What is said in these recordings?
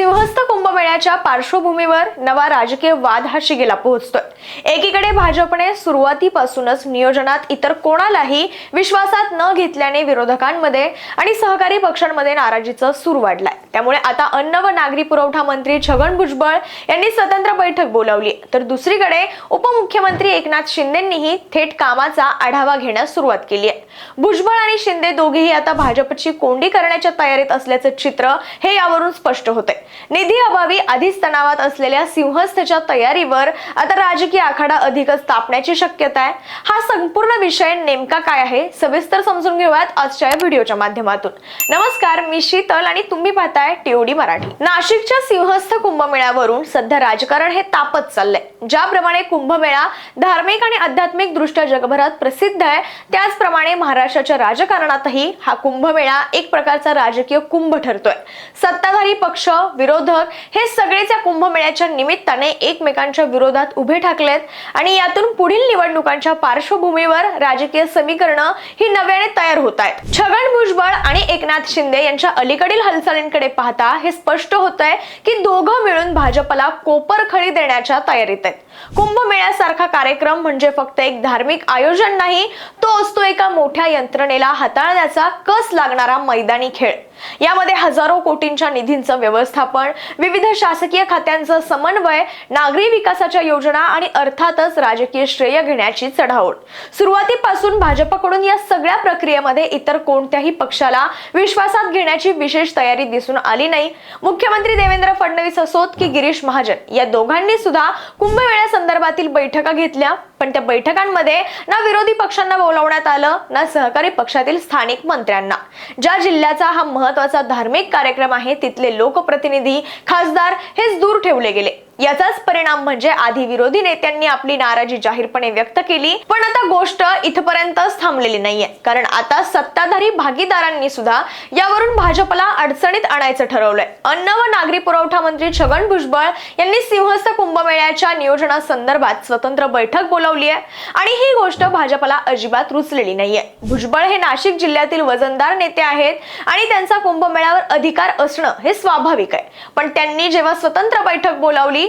सिंहस्थ कुंभमेळ्याच्या पार्श्वभूमीवर नवा राजकीय वाद हा शिगेला पोहोचतोय. एकीकडे भाजपने सुरुवातीपासूनच नियोजनात इतर कोणालाही विश्वासात न घेतल्याने विरोधकांमध्ये आणि सहकारी पक्षांमध्ये नाराजीचं सूर वाढलाय. त्यामुळे आता अन्न व नागरी पुरवठा मंत्री छगन भुजबळ यांनी स्वतंत्र बैठक बोलावली. तर दुसरीकडे उपमुख्यमंत्री एकनाथ शिंदेंनीही थेट कामाचा आढावा घेण्यास सुरुवात केली भुजबळ आणि शिंदे दोघेही आता भाजपची कोंडी करण्याच्या तयारीत असल्याचं चित्र हे यावरून स्पष्ट होते निधी अभावी आधीच तणावात असलेल्या सिंहस्थच्या तयारीवर आता राजकीय आखाडा अधिकच तापण्याची शक्यता आहे. हा संपूर्ण विषय नेमका काय आहे सविस्तर समजून घेऊयात आजच्या या व्हिडिओच्या माध्यमातून. नमस्कार मी शीतल आणि तुम्ही पाहताय टीओडी मराठी. नाशिकच्या सिंहस्थ कुंभमेळ्यावरून सध्या राजकारण हे तापत चाललंय. ज्याप्रमाणे कुंभमेळा धार्मिक आणि आध्यात्मिक दृष्ट्या जगभरात प्रसिद्ध आहे त्याचप्रमाणे महाराष्ट्राच्या राजकारणातही हा कुंभमेळा एक प्रकारचा राजकीय कुंभ ठरतोय. सत्ताधारी पक्ष विरोधक हे सगळेच या कुंभमेळ्याच्या निमित्ताने एकमेकांच्या विरोधात उभे ठाकलेत आणि यातून पुढील निवडणुकांच्या पार्श्वभूमीवर राजकीय समीकरणं ही नव्याने तयार होत आहेत. छगन भुजबळ आणि एकनाथ शिंदे यांच्या अलीकडील हालचालींकडे पाहता हे स्पष्ट होत आहे की दोघं मिळून भाजपला कोपरखळी देण्याच्या तयारीत आहेत. आहेत कुंभमेळ्यासारखा कार्यक्रम म्हणजे फक्त एक धार्मिक आयोजन नाही तो असतो एका मोठ्या यंत्रणेला हाताळण्याचा कस लागणारा मैदानी खेळ. यामध्ये हजारो कोटींच्या निधींचं व्यवस्थापन विविध शासकीय खात्यांचं समन्वय नागरी विकासाच्या योजना आणि अर्थातच राजकीय श्रेय घेण्याची चढाओढ. सुरुवातीपासून भाजपकडून या सगळ्या प्रक्रियेमध्ये इतर कोणत्याही पक्षाला विश्वासात घेण्याची विशेष तयारी दिसून आली नाही. मुख्यमंत्री देवेंद्र फडणवीस असोत की गिरीश महाजन या दोघांनी सुद्धा कुंभ कुंभमेळ्या संदर्भातील बैठका घेतल्या पण त्या बैठकांमध्ये ना विरोधी पक्षांना बोलावण्यात आलं ना सहकारी पक्षातील स्थानिक मंत्र्यांना. ज्या जिल्ह्याचा हा महत्त्वाचा धार्मिक कार्यक्रम आहे तिथले लोकप्रतिनिधी खासदार हेच दूर ठेवले गेले. याचाच परिणाम म्हणजे आधी विरोधी नेत्यांनी आपली नाराजी जाहीरपणे व्यक्त केली पण आता गोष्ट इथपर्यंतच थांबलेली नाहीये. कारण आता सत्ताधारी भागीदारांनी सुद्धा यावरून भाजपला अडचणीत आणायचं ठरवलंय. अन्न व नागरी पुरवठा मंत्री छगन भुजबळ यांनी सिंहस्थ कुंभमेळ्याच्या नियोजनासंदर्भात स्वतंत्र बैठक बोलावली आहे आणि ही गोष्ट भाजपला अजिबात रुचलेली नाहीये. भुजबळ हे नाशिक जिल्ह्यातील वजनदार नेते आहेत आणि त्यांचा कुंभमेळ्यावर अधिकार असणं हे स्वाभाविक आहे. पण त्यांनी जेव्हा स्वतंत्र बैठक बोलावली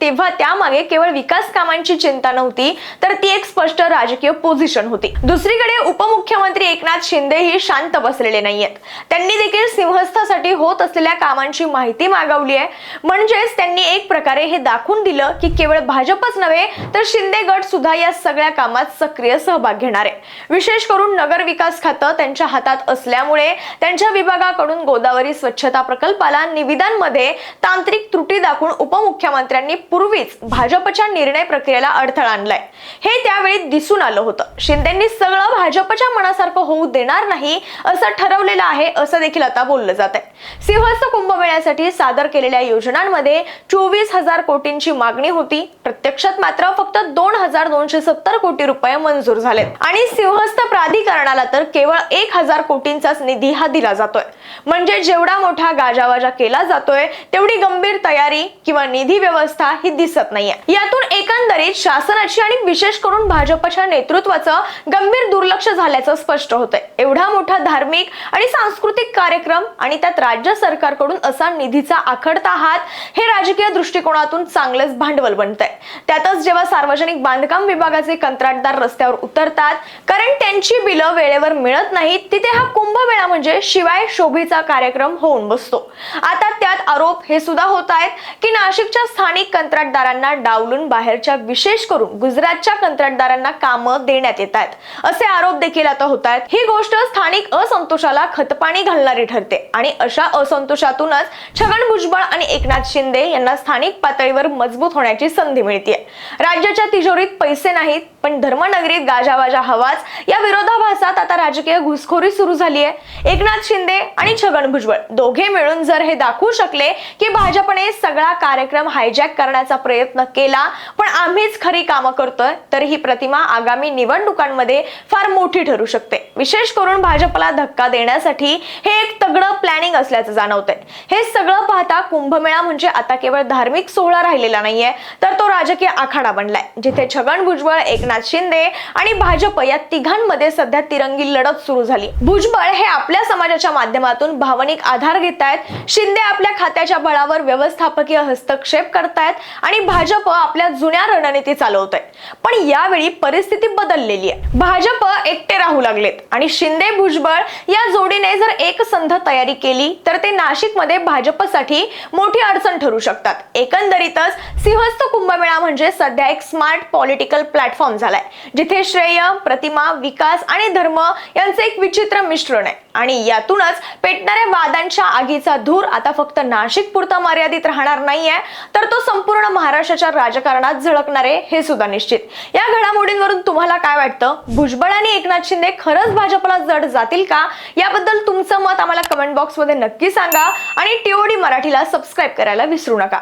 तेव्हा त्यामागे केवळ विकास कामांची चिंता नव्हती तर ती एक स्पष्ट राजकीय पोझिशन होती. दुसरीकडे उपमुख्यमंत्री एकनाथ शिंदे ही शांत बसलेले नाहीयेत. त्यांनी देखील सिंहस्थासाठी होत असलेल्या कामांची माहिती मागवली आहे. म्हणजेच त्यांनी एक प्रकारे हे दाखवून दिलं की केवळ भाजपच नव्हे तर शिंदे गट सुद्धा या सगळ्या कामात सक्रिय सहभाग घेणार आहे. विशेष करून नगर विकास खातं त्यांच्या हातात असल्यामुळे त्यांच्या विभागाकडून गोदावरी स्वच्छता प्रकल्पाला निविदांमध्ये तांत्रिक त्रुटी दाखवून उपमुख्यमंत्र्यांनी पूर्वीच भाजपच्या निर्णय प्रक्रियेला अडथळा आणलाय. हे त्यावेळी दिसून आलं होतं. शिंदेंनी सगळं भाजपच्या मनासारखं होऊ देणार नाही असं ठरवलेलं आहे असं देखील आता बोललं जात आहे सिंहस्थ कुंभमेळ्यासाठी सादर केलेल्या योजनांमध्ये चोवीस हजार कोटींची मागणी होती. प्रत्यक्षात मात्र फक्त दोन हजार दोनशे सत्तर कोटी रुपये मंजूर झालेत. आणि सिंहस्थ प्राधिकरणाला तर केवळ एक हजार कोटींचाच निधी हा दिला जातोय. म्हणजे जेवढा मोठा गाजावाजा केला जातोय तेवढी गंभीर तयारी किंवा निधी व्यवस्था ही दिसत नाहीये. यातून एकंदरीत शासनाची आणि विशेष करून भाजपच्या नेतृत्वाचं गंभीर दुर्लक्ष झाल्याचं स्पष्ट होतंय. एवढा मोठा धार्मिक आणि सांस्कृतिक कार्यक्रम आणि त्यात राज्य सरकारकडून असा निधीचा आखडता हात हे राजकीय दृष्टिकोनातून चांगलंच भांडवल बनतंय. त्यातच जेव्हा सार्वजनिक बांधकाम विभागाचे कंत्राटदार रस्त्यावर उतरतात कारण त्यांची बिलं वेळेवर मिळत नाहीत तिथे हा कुंभमेळा म्हणजे शिवाय शोभेचा कार्यक्रम होऊन बसतो. आता त्यात आरोप हे सुद्धा होत आहेत की नाशिकच्या स्थानिक कंत्राटदारांना डावलून बाहेरच्या विशेष करून गुजरातच्या कंत्राटदारांना कामं देण्यात येत आहेत. असे आरोप देखील आता होत आहेत. ही गोष्ट स्थानिक असंतोषाला खतपाणी घालणारी ठरते आणि अशा असंतोषातूनच छगन भुजबळ आणि एकनाथ शिंदे यांना स्थानिक पातळीवर मजबूत होण्याची संधी मिळते राज्याच्या तिजोरीत पैसे नाहीत पण धर्मनगरीत गाजावाजा हवाच. या विरोधाभासात आता राजकीय घुसखोरी सुरू झाली आहे एकनाथ शिंदे आणि छगन भुजबळ दोघे मिळून जर हे दाखवू शकले की भाजपने सगळा कार्यक्रम हायजॅक करण्याचा प्रयत्न केला पण आम्हीच खरी कामं करतोय तर ही प्रतिमा आगामी निवडणुकांमध्ये फार मोठी ठरू शकते. विशेष करून भाजपला धक्का देण्यासाठी हे एक तगडं प्लॅनिंग असल्याचं जाणवतंय. हे सगळं पाहता कुंभमेळा म्हणजे आता केवळ धार्मिक सोहळा राहिलेला नाहीये तर तो राजकीय आखाडा बनलाय जिथे छगन भुजबळ एकनाथ शिंदे आणि भाजप या तिघांमध्ये सध्या तिरंगी लढत सुरू झाली. भुजबळ हे आपल्या समाजाच्या माध्यमातून भावनिक आधार घेत आहेत शिंदे आपल्या खात्याच्या बळावर व्यवस्थापकीय हस्तक्षेप करतायत आणि भाजप आपल्या जुन्या रणनीती चालवत आहे पण यावेळी परिस्थिती बदललेली आहे. भाजप एकटे राहू लागलेत. आणि शिंदे भुजबळ या जोडीने जर एक संध तयारी केली तर ते नाशिकमध्ये भाजपसाठी मोठी अडचण ठरू शकतात. एकंदरीतच सिंहस्थ कुंभमेळा म्हणजे सध्या एक स्मार्ट पॉलिटिकल प्लॅटफॉर्म झालाय जिथे श्रेय प्रतिमा विकास आणि धर्म यांचे एक विचित्र मिश्रण आहे. आणि यातूनच पेटणाऱ्या वादांच्या आगीचा धूर आता फक्त नाशिक पुरता मर्यादित राहणार नाहीये. तर तो संपूर्ण महाराष्ट्राच्या राजकारणात झळकणार आहे हे सुद्धा निश्चित. या घडामोडींवरून तुम्हाला काय वाटतं? भुजबळ आणि एकनाथ शिंदे खरंच भाजपला जड जातील का? याबद्दल तुमचं मत आम्हाला कमेंट बॉक्समध्ये नक्की सांगा आणि टीओडी मराठीला सबस्क्राईब करायला विसरू नका.